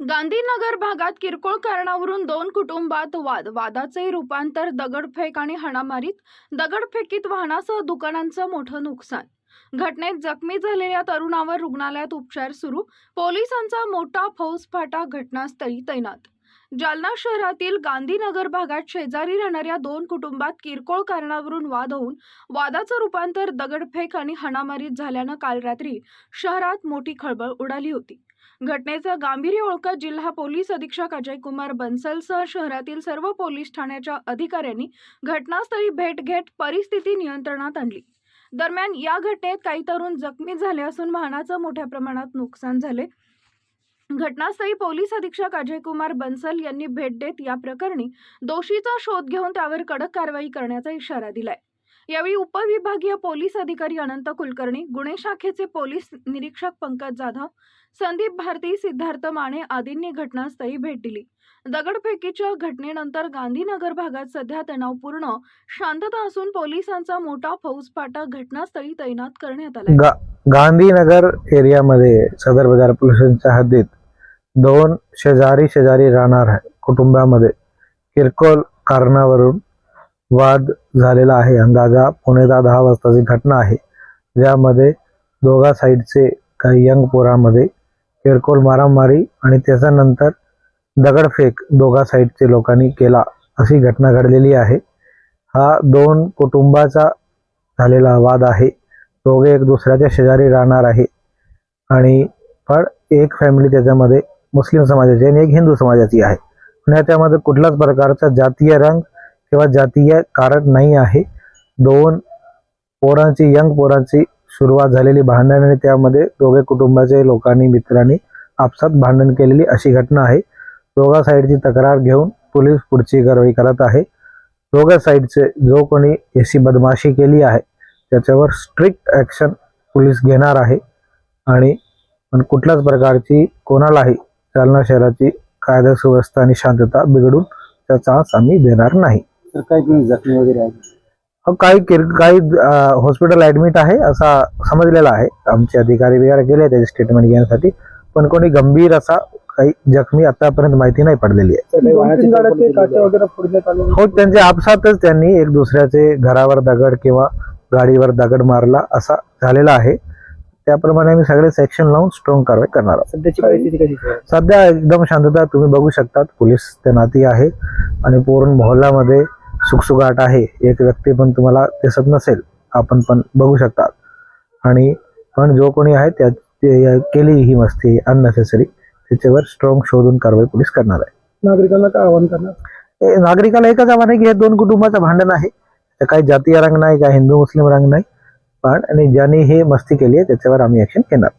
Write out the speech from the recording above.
गांधीनगर भागात किरकोळ कारणावरून दोन कुटुंबात वाद वादाचे रूपांतर दगडफेक आणि हाणामारीत. दगडफेकीत वाहनासह दुकानांचं मोठं नुकसान. घटनेत जखमी झालेल्या तरुणावर रुग्णालयात उपचार सुरू. पोलिसांचा मोठा फौजफाटा घटनास्थळी तैनात. जालना शहरातील गांधीनगर भागात शेजारी राहणाऱ्या दोन कुटुंबात किरकोळ कारणावरून वाद होऊन वादाचं रूपांतर दगडफेक आणि हाणामारीत झाल्यानं काल रात्री शहरात मोठी खळबळ उडाली होती. घटनेचं गांभीर्य ओळखत जिल्हा पोलीस अधीक्षक अजय कुमार बन्सलसह शहरातील सर्व पोलीस ठाण्याच्या अधिकाऱ्यांनी घटनास्थळी भेट घेत परिस्थिती नियंत्रणात आणली. दरम्यान या घटनेत काही तरुण जखमी झाले असून वाहनाचं मोठ्या प्रमाणात नुकसान झाले. घटनास्थळी पोलीस अधीक्षक अजय कुमार बन्सल यांनी भेट देत या प्रकरणी दोषीचा शोध घेऊन त्यावर कडक कारवाई करण्याचा इशारा दिलाय. यावेळी उपविभागीय पोलीस अधिकारी अनंत कुलकर्णी गुन्हे शाखेचे पोलीस निरीक्षक पंकज जाधव संदीप भारती सिद्धार्थ माने आदींनी घटनास्थळी भेट दिली. दगडफेकीच्या घटनेनंतर गांधीनगर भागात सध्या तणावपूर्ण शांतता असून पोलिसांचा मोठा फौजफाटा घटनास्थळी तैनात करण्यात आला गा गांधीनगर एरियामध्ये सदर बाजार पोलिसांच्या हद्दीत दोन शेजारी शेजारी राहणार कुटुंबामध्ये किरकोळ कारणावरून वाद झालेला आहे. अंदाजा पुणे दहा वाजताची घटना आहे. ज्यामध्ये दोघा साईडचे काही यंग पोरामध्ये किरकोळ मारामारी आणि त्याच्यानंतर दगडफेक दोघा साईडचे लोकांनी केला अशी घटना घडलेली आहे. हा दोन कुटुंबाचा झालेला वाद आहे. दोघे एक दुसऱ्याच्या शेजारी राहणार आहे. आणि पण एक फॅमिली त्याच्यामध्ये मुस्लिम समाजाची आणि एक हिंदू समाजाची आहे. पण याच्यामध्ये कुठल्याच प्रकारचा जातीय रंग किंवा जातीय कारण नाही आहे. दोन पोरांची यंग पोरांची सुरुवात झालेली भांडण आणि त्यामध्ये दोघे कुटुंबाचे लोकांनी मित्रांनी आपसात भांडण केलेली अशी घटना आहे. दोघा साईडची तक्रार घेऊन पोलीस पुढची कारवाई करत आहे. दोघा साईडचे जो कोणी याची बदमाशी केली आहे त्याच्यावर स्ट्रिक्ट ॲक्शन पोलीस घेणार आहे. आणि पण कुठल्याच प्रकारची कोणालाही जालना शहराची कायदा सुव्यवस्था आणि शांतता बिघडून त्याचा चान्स आम्ही देणार नाही. तर काही कोणी जखमी वगैरे आहे अहो, काही किर काही हॉस्पिटल ऍडमिट आहे असा समजलेला आहे. आमचे अधिकारी वगैरे गेले त्याचे स्टेटमेंट घेण्यासाठी. पण कोणी गंभीर असा काही जखमी आतापर्यंत माहिती नाही पडलेली आहे. तर काही वाहनाची गाड्याचे चौकट काचा वगैरे फोडण्यात आले हो त्यांच्या आपसातच त्यांनी एक दुसऱ्याचे घरावर दगड किंवा गाडीवर दगड मारला असा झालेला आहे. त्याप्रमाणे आम्ही सगळे सेक्शन लावून स्ट्रॉंग कारवाई करणार आहोत. सध्याची परिस्थिती कशी आहे? सध्या एकदम शांतता तुम्ही बघू शकतात. पोलीस तैनाती आहे. आणि पूर्ण मोहल्ल्यामध्ये सुखसुगाट आहे एक व्यक्ती पण तुम्हाला दिसत नसेल आपण पण बघू शकतात. आणि पण जो कोणी आहे त्या केली ही मस्ती अननेसेसरी त्याच्यावर स्ट्रॉंग शोधून कारवाई पोलीस करणार आहे. नागरिकांना काय आवाहन करणार? नागरिकाला एकच आव्हान आहे की हे दोन कुटुंबाचं भांडण आहे. काही जातीय रंग नाही काही हिंदू मुस्लिम रंग नाही. पण आणि ज्यांनी हे मस्ती केली आहे त्याच्यावर आम्ही ऍक्शन घेणार.